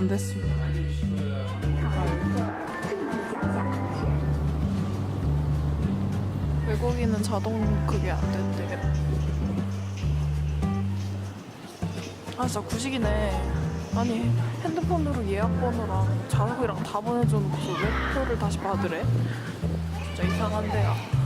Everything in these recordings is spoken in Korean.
안 됐습니다. 외국인은 자동 그게 안 된대. 아 진짜 구식이네. 아니 핸드폰으로 예약번호랑 자석이랑 다 보내줘놓고 왜 표를 다시 받으래? 진짜 이상한데요.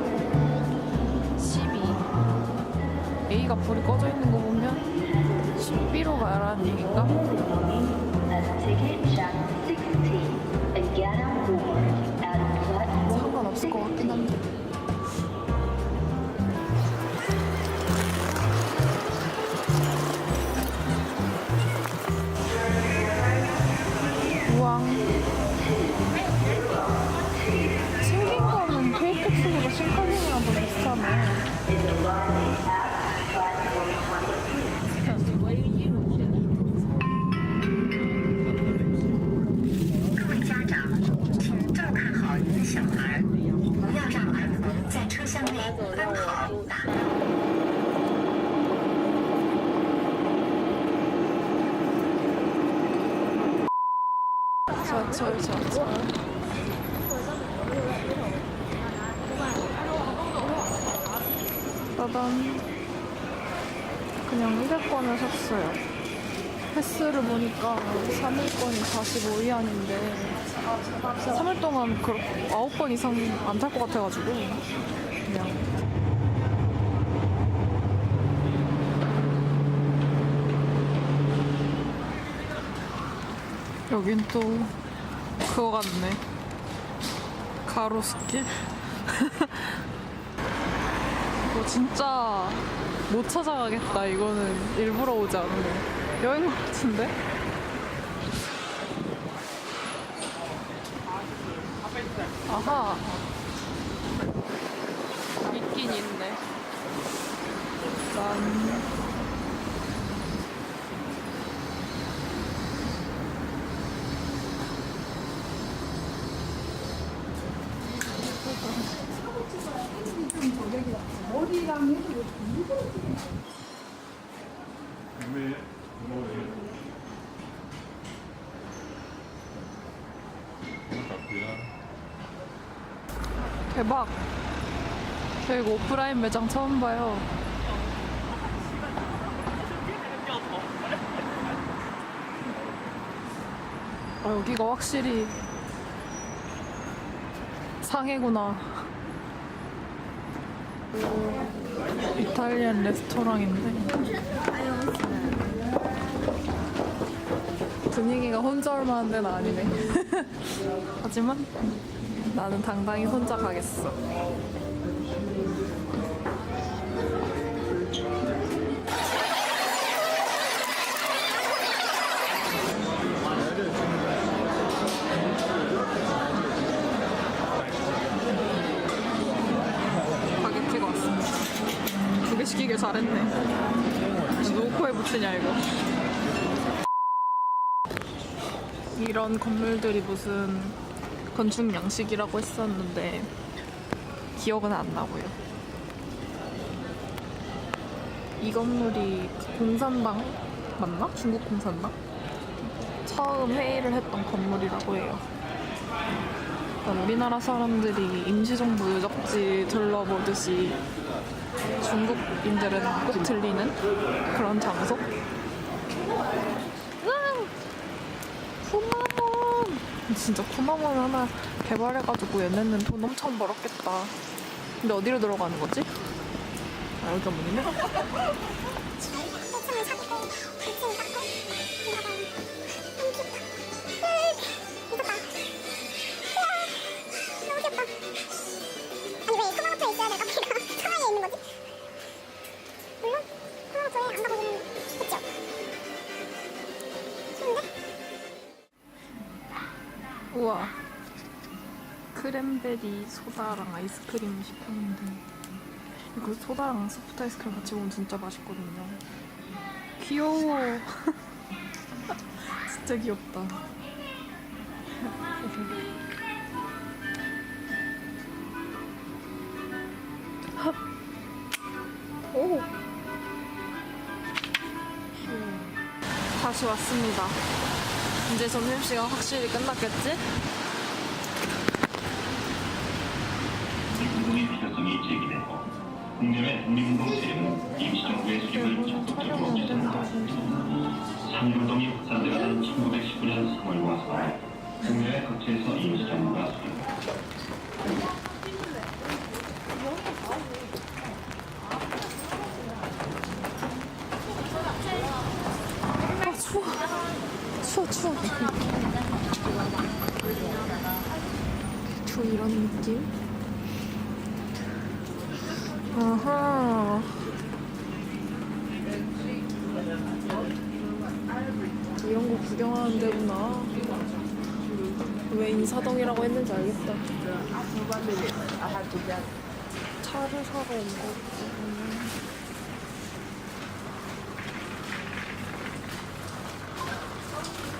A가 불이 꺼져 있는 거 보면 12로 가라는 얘기인가? Ticket check 16 and get on board at platform 상관없을 것 같긴 한데. 저철. 짜잔. 그냥 1회권을 샀어요. 횟수를 보니까 3일권이 45위안인데 3일 동안 그 9번 이상 안탈것 같아가지고 그냥 여긴 또 그거 같네. 가로수길? 이거 진짜 못 찾아가겠다. 이거는 일부러 오지 않으면 여행 것 같은데? 아하 있긴 있네 짠 대박. 저 이거 오프라인 매장 처음 봐요. 아 여기가 확실히 상해구나 이탈리안 레스토랑인데. 분위기가 혼자 올 만한 데는 아니네. 하지만 나는 당당히 혼자 가겠어 시키길 잘했네 누구 코에 붙이냐 이거 이런 건물들이 무슨 건축 양식이라고 했었는데 기억은 안 나고요. 이 건물이 공산당 맞나? 중국 공산당? 처음 회의를 했던 건물이라고 해요. 우리나라 사람들이 임시정부 유적지 둘러보듯이 중국인들은 꼭 들리는 그런 장소? 쿠마몬! 진짜 쿠마몬 하나 개발해가지고 얘네는 돈 엄청 벌었겠다. 근데 어디로 들어가는 거지? 아, 여기가 문이네? 안가보기는 했죠. 좋은데? 우와. 크랜베리 소다랑 아이스크림 시켰는데 이거 소다랑 소프트 아이스크림 같이 먹으면 진짜 맛있거든요. 귀여워. 진짜 귀엽다. 다시 왔습니다. 이제 점심시간 확실히 끝났겠지? 운동의 필요성이 제기되고 국내외 독립운동 세력은 임시정부의 수립을 적극적으로 추진한다. 상일운동이 확산되가 된 1919년 3월 와서 국내외各지에서 임시정부가 수립 아 추워 추워 저 이런 느낌? 아하. 이런 거 구경하는 데구나. 왜 인사동이라고 했는지 알겠다. 차를 사러 온 거구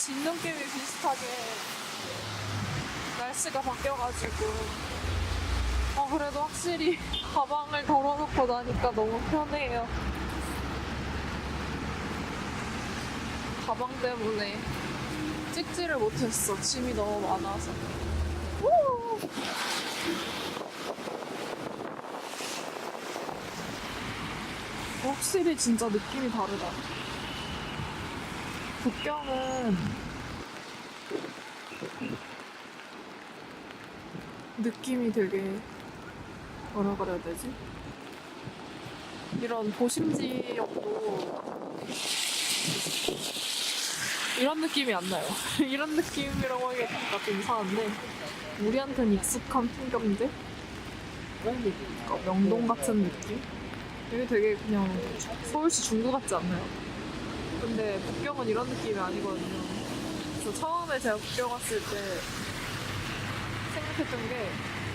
진눈깨비 비슷하게 날씨가 바뀌어가지고 아 그래도 확실히 가방을 덜어놓고 나니까 너무 편해요. 가방 때문에 찍지를 못했어. 짐이 너무 많아서. 우! 확실히 진짜 느낌이 다르다. 북경은 느낌이 되게 뭐라 그래야 되지? 이런 도심지역도 이런 느낌이 안 나요. 이런 느낌이라고 하기가 좀 이상한데 우리한테는 익숙한 풍경들? 그러니까 명동 같은 느낌? 여기 되게 그냥 서울시 중구 같지 않나요? 근데 북경은 이런 느낌이 아니거든요. 그래서 처음에 제가 북경 왔을 때 생각했던 게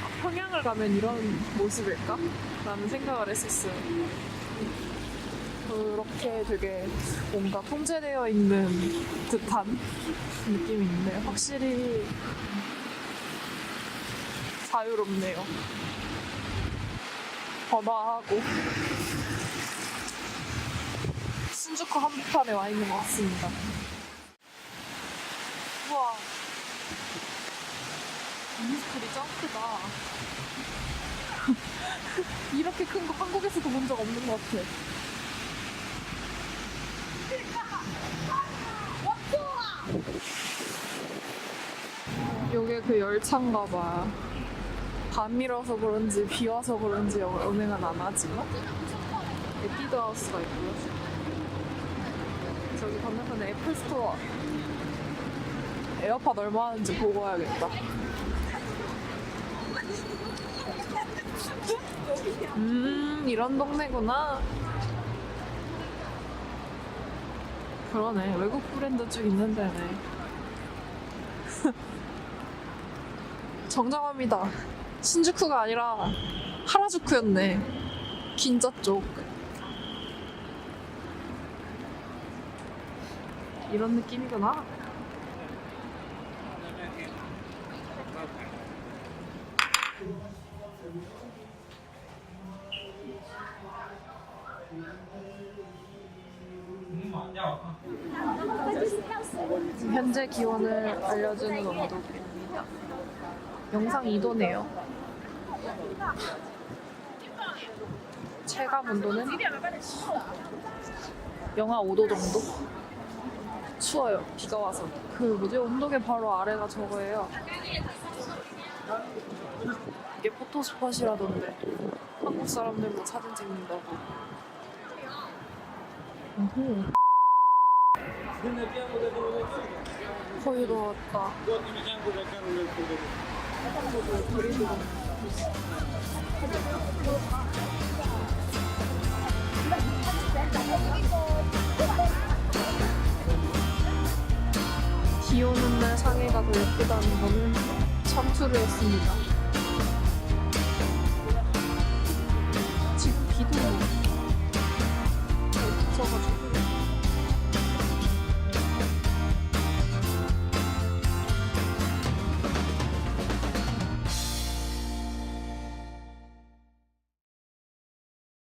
아, 평양을 가면 이런 모습일까? 라는 생각을 했었어요. 그렇게 되게 뭔가 통제되어 있는 듯한 느낌이 있네요. 확실히 자유롭네요. 번화하고 신주쿠 한복판에 와 있는 것 같습니다. 우와. 미니스쿨이 짱 크다. 이렇게 큰 거 한국에서도 본 적 없는 것 같아. 요게 그 열차인가 봐. 밤이라서 그런지 비 와서 그런지 운행은 안 하지만 에뛰드 하우스가 있고요. 저기 건너편에 애플 스토어 에어팟 얼마 하는지 보고 와야겠다. 음 이런 동네구나. 그러네 외국 브랜드 쭉 있는 데네. 정정합니다. 신주쿠가 아니라 하라주쿠였네. 긴자 쪽. 이런 느낌이구나. 현재 기온을 알려주는 온도계입니다. 영상 2도네요. 체감 온도는 영하 5도 정도? 추워요. 비가 와서. 그 뭐지 온도계 바로 아래가 저거예요. 이게 포토 스팟이라던데 한국 사람들도 사진 찍는다고. 거의 다 왔다. 비 오는 날 상해가 더 예쁘다는 거는 참투를 했습니다.